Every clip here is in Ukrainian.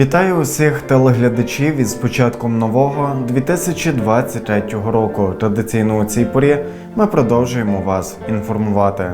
Вітаю усіх телеглядачів із початком нового 2023 року. Традиційно у цій порі ми продовжуємо вас інформувати.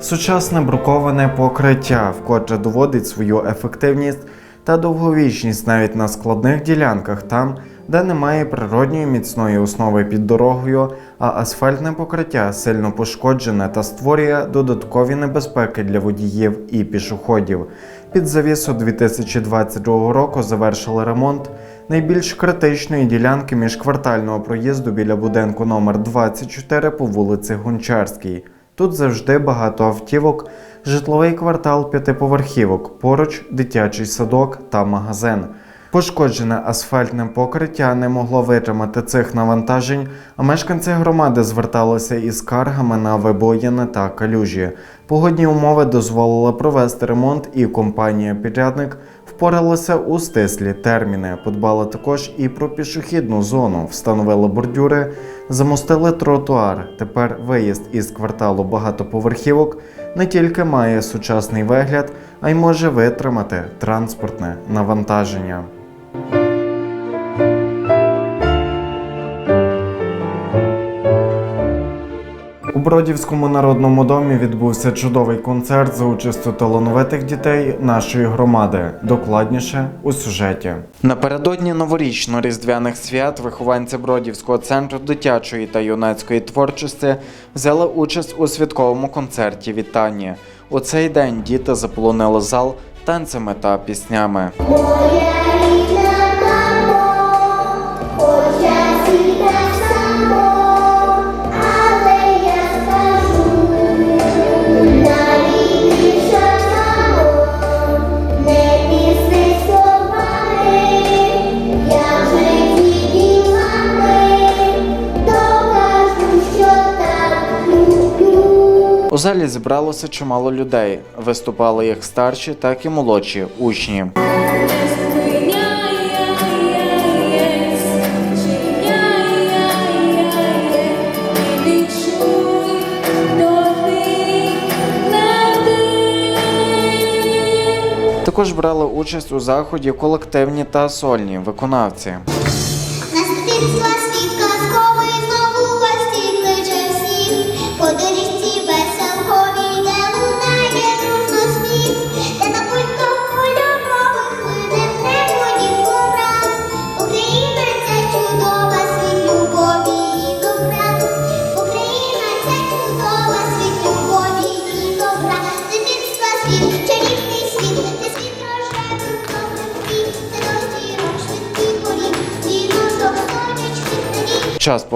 Сучасне бруковане покриття вкотре доводить свою ефективність та довговічність навіть на складних ділянках там, де немає природньої міцної основи під дорогою, а асфальтне покриття сильно пошкоджене та створює додаткові небезпеки для водіїв і пішоходів. Під завісу 2022 року завершили ремонт найбільш критичної ділянки міжквартального проїзду біля будинку номер 24 по вулиці Гончарській. Тут завжди багато автівок, житловий квартал п'ятиповерхівок, поруч дитячий садок та магазин. Пошкоджене асфальтне покриття не могло витримати цих навантажень, а мешканці громади зверталися із скаргами на вибоїни та калюжі. Погодні умови дозволили провести ремонт, і компанія-підрядник впоралася у стислі терміни. Подбала також і про пішохідну зону, встановили бордюри, замостили тротуар. Тепер виїзд із кварталу багатоповерхівок не тільки має сучасний вигляд, а й може витримати транспортне навантаження. Бродівському народному домі відбувся чудовий концерт за участю талановитих дітей нашої громади. Докладніше у сюжеті. Напередодні новорічно-різдвяних свят вихованці Бродівського центру дитячої та юнацької творчості взяли участь у святковому концерті вітання. У цей день діти заполонили зал танцями та піснями. Залі зібралося чимало людей. Виступали як старші, так і молодші учні. Також брали участь у заході колективні та сольні виконавці.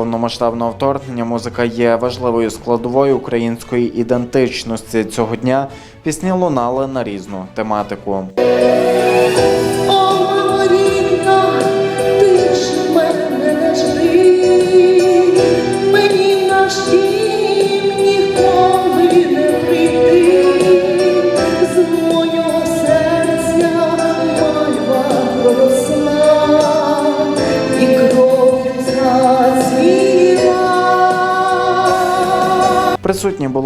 Повномасштабного вторгнення музика є важливою складовою української ідентичності. Цього дня пісні лунали на різну тематику.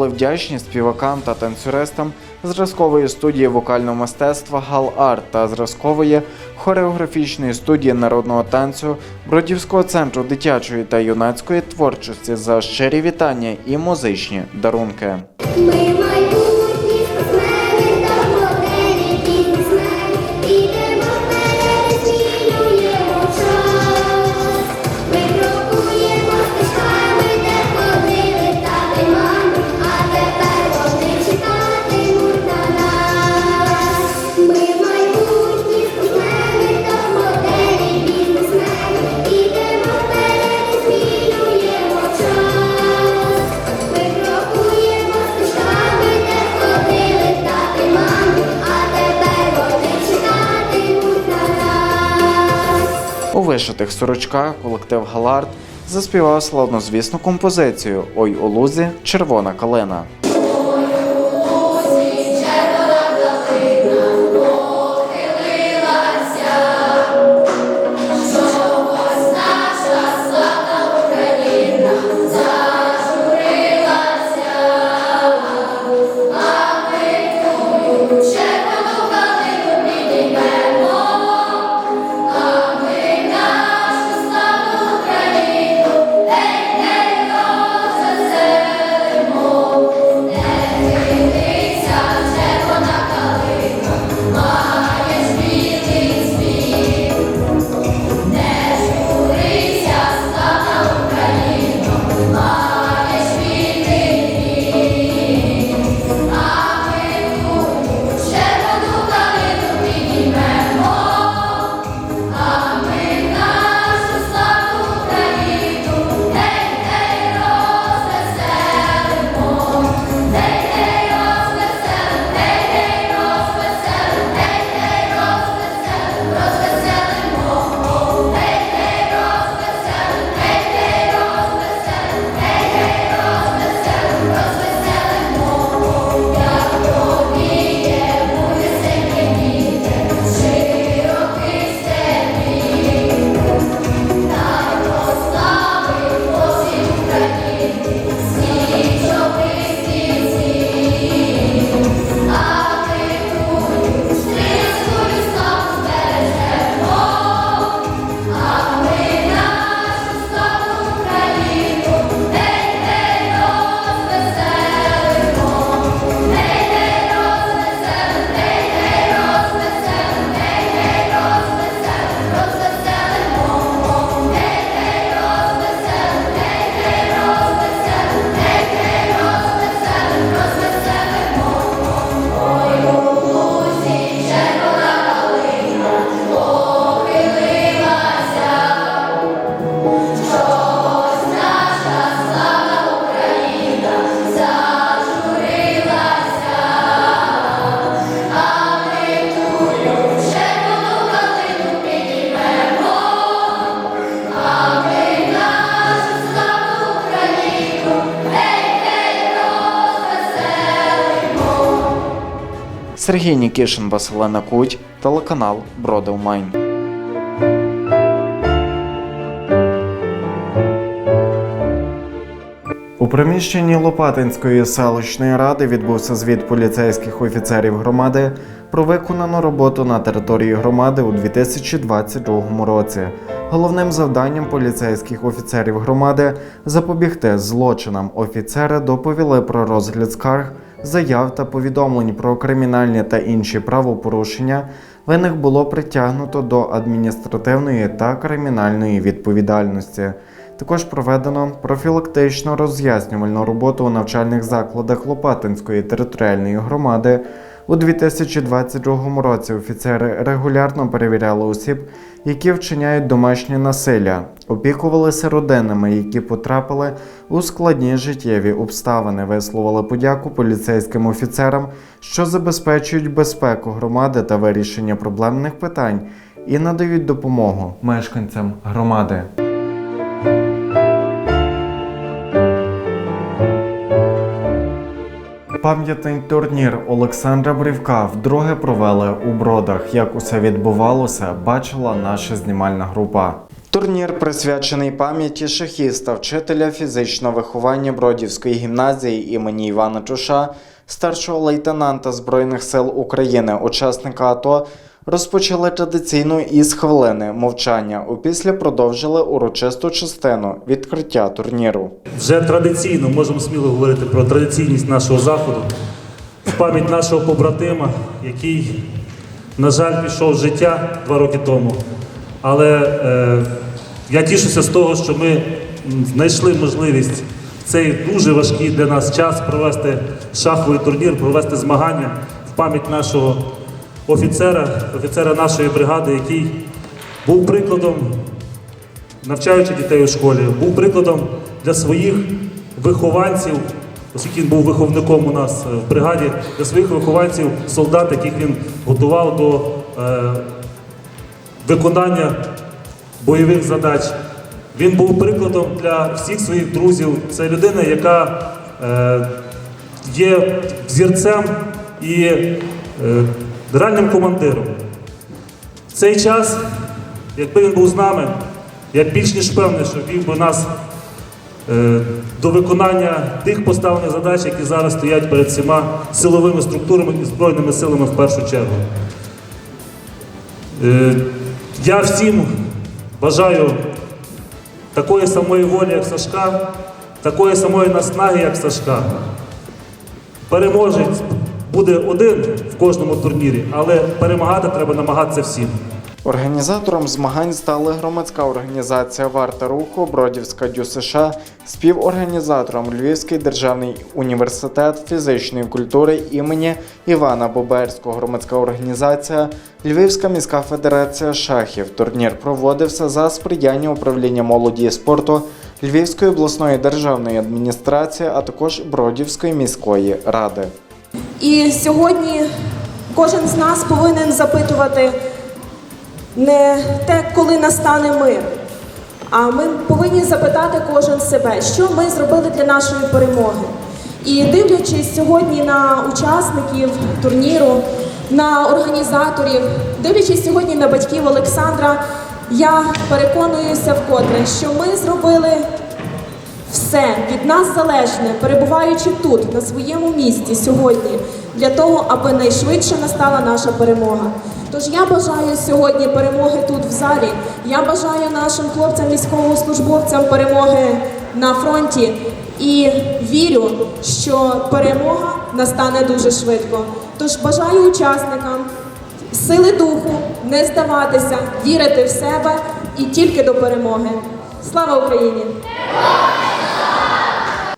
Були вдячні співакам та танцюристам зразкової студії вокального мистецтва Гал Арт та зразкової хореографічної студії народного танцю Бродівського центру дитячої та юнацької творчості за щирі вітання і музичні дарунки. Вишитих сорочках колектив Галард заспівав славнозвісну композицію Ой у лузі червона калина. Сергій Нікішин, Василена Куть, телеканал Бродевмайн. У приміщенні Лопатинської селищної ради відбувся звіт поліцейських офіцерів громади про виконану роботу на території громади у 2022 році. Головним завданням поліцейських офіцерів громади запобігти злочинам офіцери доповіли про розгляд скарг, заяв та повідомлень про кримінальні та інші правопорушення. Винних було притягнуто до адміністративної та кримінальної відповідальності. Також проведено профілактичну роз'яснювальну роботу у навчальних закладах Лопатинської територіальної громади. У 2022 році офіцери регулярно перевіряли осіб, які вчиняють домашнє насилля, опікувалися родинами, які потрапили у складні життєві обставини, висловили подяку поліцейським офіцерам, що забезпечують безпеку громади та вирішення проблемних питань і надають допомогу мешканцям громади. Пам'ятний турнір Олександра Брівка вдруге провели у бродах. Як усе відбувалося, бачила наша знімальна група. Турнір присвячений пам'яті шахіста, вчителя фізичного виховання Бродівської гімназії імені Івана Чуша, старшого лейтенанта Збройних сил України, учасника АТО, розпочали традиційно із хвилини мовчання. Опісля продовжили урочисту частину відкриття турніру. Вже традиційно можемо сміло говорити про традиційність нашого заходу в пам'ять нашого побратима, який, на жаль, пішов життя два роки тому. Але е, я тішуся з того, що ми знайшли можливість в цей дуже важкий для нас час провести шаховий турнір, провести змагання в пам'ять нашого офіцера, офіцера нашої бригади, який був прикладом навчаючи дітей у школі, був прикладом для своїх вихованців, оскільки він був виховником у нас е, в бригаді, для своїх вихованців, солдат, яких він готував до е, виконання бойових задач. Він був прикладом для всіх своїх друзів. Це людина, яка е, є взірцем і е, реальним командиром. В цей час, якби він був з нами, я більш ніж певний, що вів би нас е, до виконання тих поставлених задач, які зараз стоять перед всіма силовими структурами і збройними силами в першу чергу. Я всім бажаю такої самої волі, як Сашка, такої самої наснаги, як Сашка. Переможець буде один в кожному турнірі, але перемагати треба намагатися всім. Організатором змагань стали громадська організація Варта руху, Бродівська Дю США, співорганізатором Львівський державний університет фізичної культури імені Івана Боберського, громадська організація Львівська міська федерація шахів. Турнір проводився за сприяння управління молоді і спорту Львівської обласної державної адміністрації, а також Бродівської міської ради. І сьогодні кожен з нас повинен запитувати не те, коли настане мир, а ми повинні запитати кожен себе, що ми зробили для нашої перемоги. І дивлячись сьогодні на учасників турніру, на організаторів, дивлячись сьогодні на батьків Олександра, я переконуюся вкотре, що ми зробили все від нас залежне, перебуваючи тут, на своєму місці сьогодні, для того, аби найшвидше настала наша перемога. Тож я бажаю сьогодні перемоги тут в залі. Я бажаю нашим хлопцям, військовослужбовцям перемоги на фронті і вірю, що перемога настане дуже швидко. Тож бажаю учасникам сили духу, не здаватися, вірити в себе і тільки до перемоги. Слава Україні!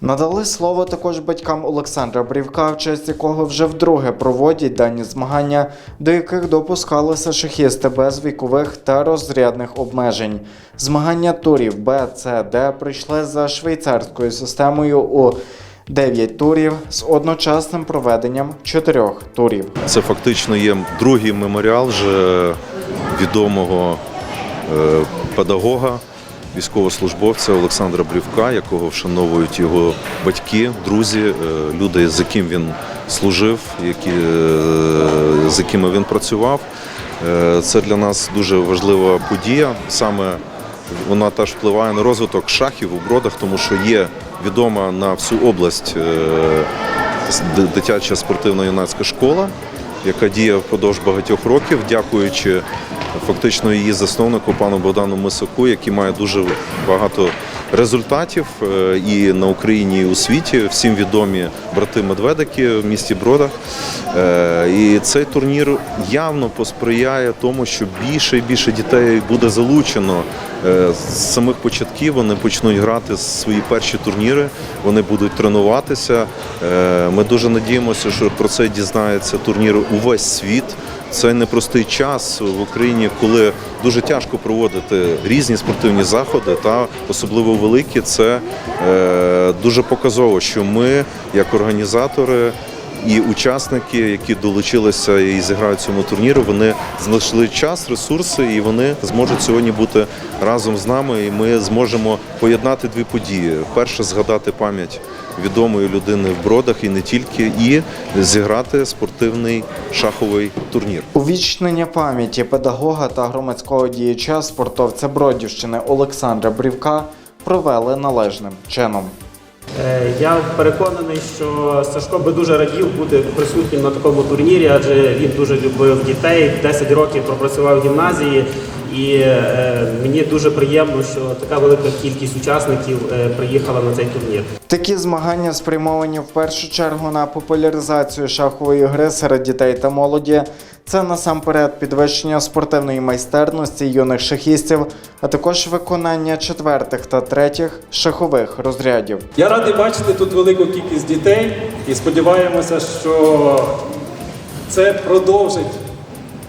Надали слово також батькам Олександра Брівка, в честь якого вже вдруге проводять дані змагання, до яких допускалися шахісти без вікових та розрядних обмежень. Змагання турів Б, С, Д прийшли за швейцарською системою у 9 турів з одночасним проведенням 4 турів. Це фактично є другий меморіал вже відомого е, педагога, військовослужбовця Олександра Брівка, якого вшановують його батьки, друзі, е, люди, з яким він служив, які, е, з якими він працював. Е, Це для нас дуже важлива подія. Саме вона теж впливає на розвиток шахів у бродах, тому що є відома на всю область дитяча спортивна юнацька школа, яка діє впродовж багатьох років, дякуючи фактично її засновнику пану Богдану Мисаку, який має дуже багато результатів е, і на Україні, і у світі. Всім відомі брати Медведики в місті Бродах. Е, І цей турнір явно посприяє тому, що більше і більше дітей буде залучено е, з самих початків. Вони почнуть грати свої перші турніри, вони будуть тренуватися. Ми дуже надіємося, що про це дізнається турнір увесь світ. Це непростий час в Україні, коли дуже тяжко проводити різні спортивні заходи, та особливо великі. Це е, дуже показово, що ми, як організатори, і учасники, які долучилися і зіграють цьому турніру, вони знайшли час, ресурси, і вони зможуть сьогодні бути разом з нами. І ми зможемо поєднати дві події: перше згадати пам'ять відомої людини в бродах і не тільки, і зіграти спортивний шаховий турнір. Увічнення пам'яті педагога та громадського діяча спортовця Бродівщини Олександра Брівка провели належним чином. Е, Я переконаний, що Сашко би дуже радів бути присутнім на такому турнірі, адже він дуже любив дітей, 10 років пропрацював в гімназії, і е, мені дуже приємно, що така велика кількість учасників е, приїхала на цей турнір. Такі змагання спрямовані в першу чергу на популяризацію шахової гри серед дітей та молоді. Це насамперед підвищення спортивної майстерності юних шахістів, а також виконання четвертих та третіх шахових розрядів. Я радий бачити тут велику кількість дітей і сподіваємося, що це продовжить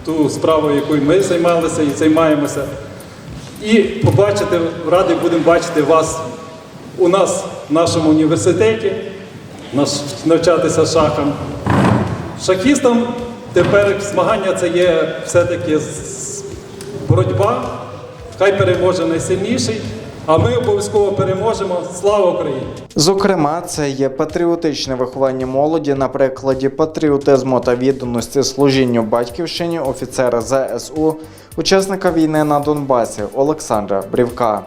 ту справу, якою ми займалися і займаємося. І побачити, радий будемо бачити вас у нас в нашому університеті, навчатися шахам. Шахістам тепер змагання це є все-таки боротьба, хай переможе найсильніший. А ми обов'язково переможемо. Слава Україні! Зокрема, це є патріотичне виховання молоді на прикладі патріотизму та відданості служінню батьківщині офіцера ЗСУ, учасника війни на Донбасі Олександра Брівка.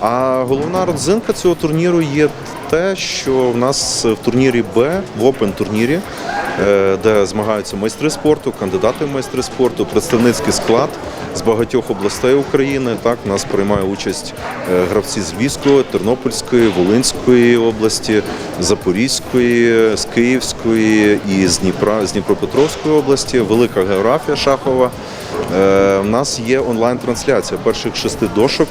А головна родзинка цього турніру є те, що в нас в турнірі Б, в Open турнірі, е, де змагаються майстри спорту, кандидати в майстри спорту, представницький склад з багатьох областей України. Так, у нас приймає участь е, гравці з Львівської, Тернопільської, Волинської області, Запорізької, з Київської і з Дніпра, з Дніпропетровської області. Велика географія шахова. Е, У нас є онлайн-трансляція перших шести дошок.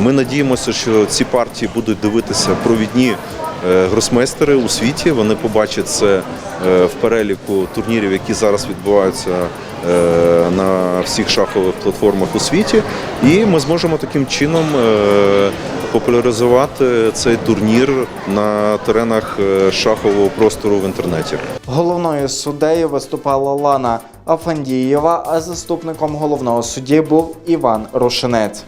Ми надіємося, що ці партії будуть дивитися провідні е, гросмейстери у світі. Вони побачать це е, в переліку турнірів, які зараз відбуваються е, на всіх шахових платформах у світі. І ми зможемо таким чином популяризувати цей турнір на теренах шахового простору в інтернеті. Головною суддею виступала Лана Афандієва, а заступником головного судді був Іван Рушинець.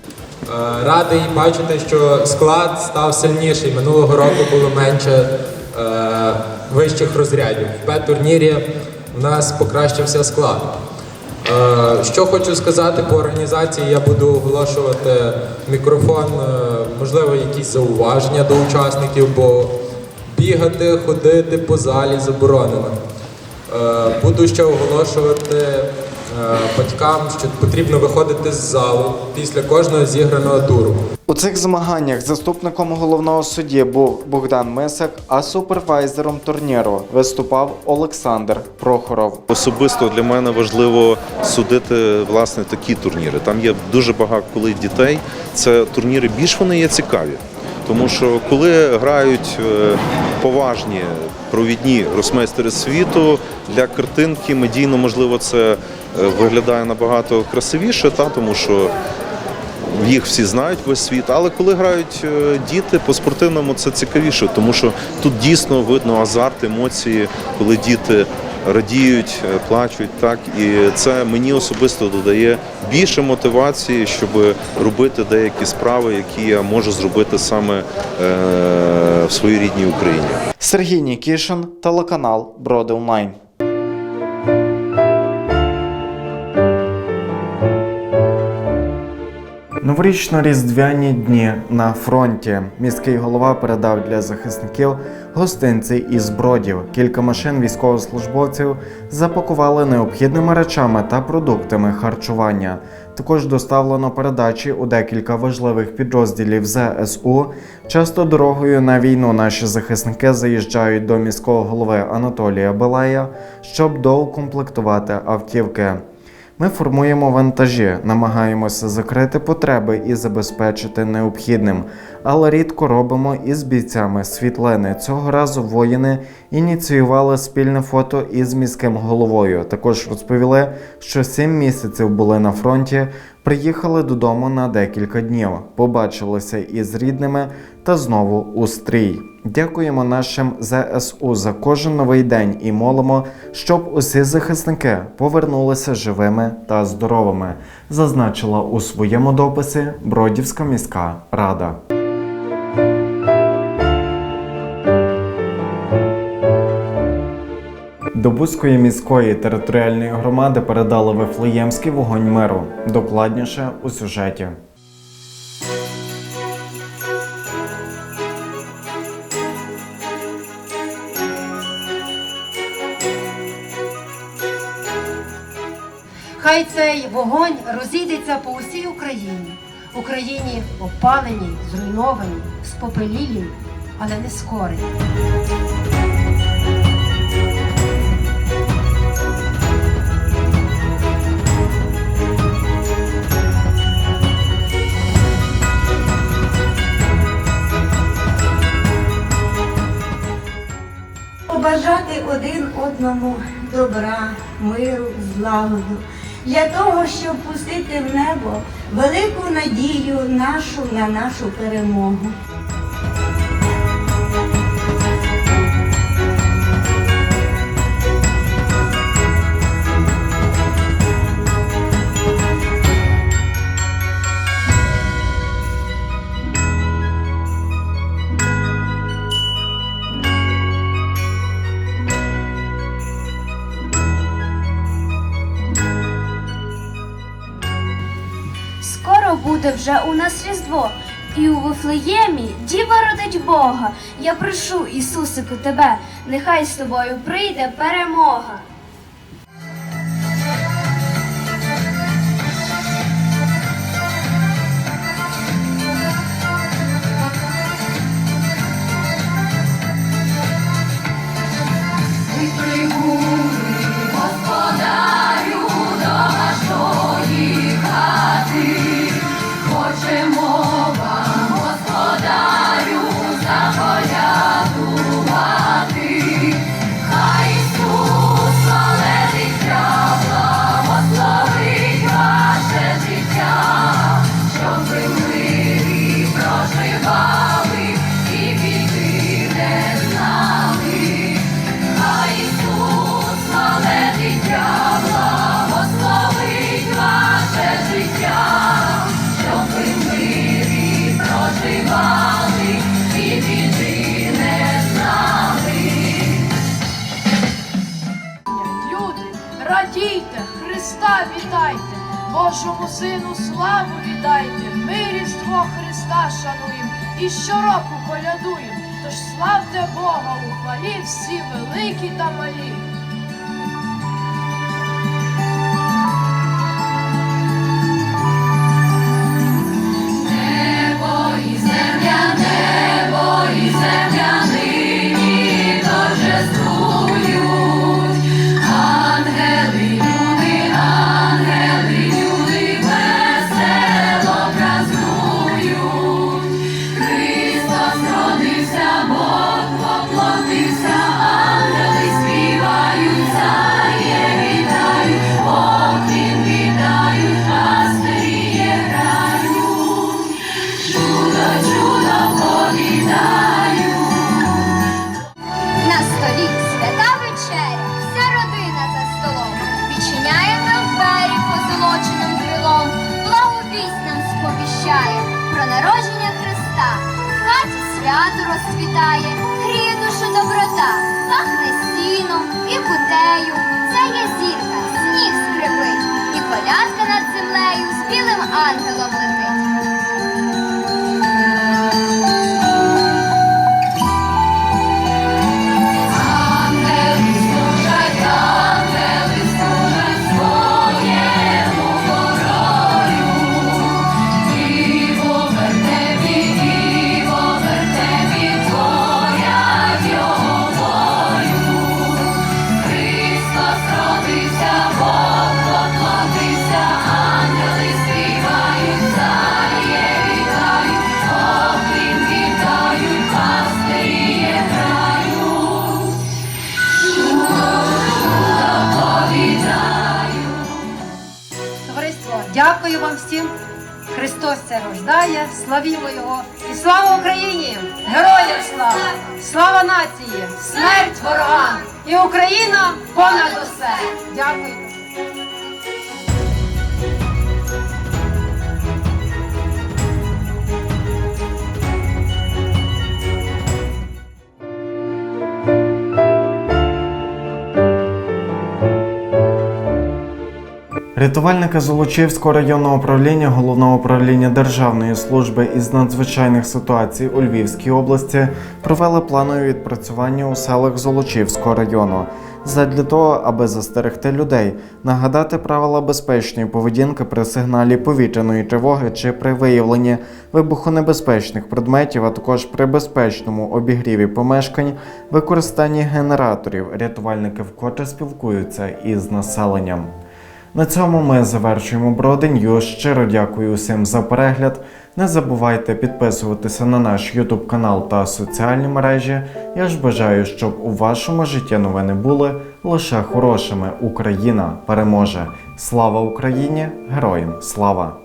Е, Радий бачити, що склад став сильніший. Минулого року було менше е, вищих розрядів. В Б-турнірі в нас покращився склад. Е, що хочу сказати по організації, я буду оголошувати мікрофон, можливо, якісь зауваження до учасників, бо бігати, ходити по залі заборонено. Буду ще оголошувати батькам, що потрібно виходити з залу після кожного зіграного туру. У цих змаганнях заступником головного судді був Богдан Мисак, а супервайзером турніру виступав Олександр Прохоров. Особисто для мене важливо судити власне такі турніри. Там є дуже багато коли дітей. Це турніри більш вони є цікаві. Тому що коли грають е, поважні провідні гросмейстери світу для картинки, медійно можливо це е, виглядає набагато красивіше, та тому що їх всі знають весь світ. Але коли грають е, діти по спортивному, це цікавіше, тому що тут дійсно видно азарт, емоції, коли діти радіють, е, плачуть. Так і це мені особисто додає більше мотивації, щоб робити деякі справи, які я можу зробити саме е, в своїй рідній Україні. Сергій Нікішин, телеканал Броди Онлайн. Новорічно-різдвяні дні на фронті. Міський голова передав для захисників гостинці із бродів. Кілька машин військовослужбовців запакували необхідними речами та продуктами харчування. Також доставлено передачі у декілька важливих підрозділів ЗСУ. Часто дорогою на війну наші захисники заїжджають до міського голови Анатолія Балая, щоб доукомплектувати автівки. Ми формуємо вантажі, намагаємося закрити потреби і забезпечити необхідним, але рідко робимо із бійцями світлини. Цього разу воїни ініціювали спільне фото із міським головою. Також розповіли, що сім місяців були на фронті, приїхали додому на декілька днів, побачилися із рідними та знову у стрій. Дякуємо нашим ЗСУ за кожен новий день і молимо, щоб усі захисники повернулися живими та здоровими, зазначила у своєму дописі Бродівська міська рада. До Бузької міської територіальної громади передали Вифлеємський вогонь миру. Докладніше у сюжеті. Хай цей вогонь розійдеться по усій Україні. Україні опаленій, зруйнованій, спопелілій, але не скорій. Один добра, миру, злагоду, для того, щоб пустити в небо велику надію нашу на нашу перемогу. Буде вже у нас Різдво. І у Вифлеємі діва родить Бога. Я прошу, Ісусику, тебе, нехай з тобою прийде перемога. Про народження Христа. В хаті свято розцвітає, гріє душу доброта, пахне сіном і кутею. Це є зірка, сніг скрипить, і колядка над землею з білим ангелом летить. Це рождає, славімо Його і слава Україні! Героям слава! Слава нації! Смерть ворогам! І Україна понад усе! Дякую. Рятувальники Золочівського районного управління Головного управління Державної служби із надзвичайних ситуацій у Львівській області провели планові відпрацювання у селах Золочівського району. Задля того, аби застерегти людей, нагадати правила безпечної поведінки при сигналі повітряної тривоги чи при виявленні вибухонебезпечних предметів, а також при безпечному обігріві помешкань, використанні генераторів. Рятувальники вкотре спілкуються із населенням. На цьому ми завершуємо Броденью. Щиро дякую усім за перегляд. Не забувайте підписуватися на наш YouTube канал та соціальні мережі. Я ж бажаю, щоб у вашому житті новини були лише хорошими. Україна переможе. Слава Україні! Героям слава!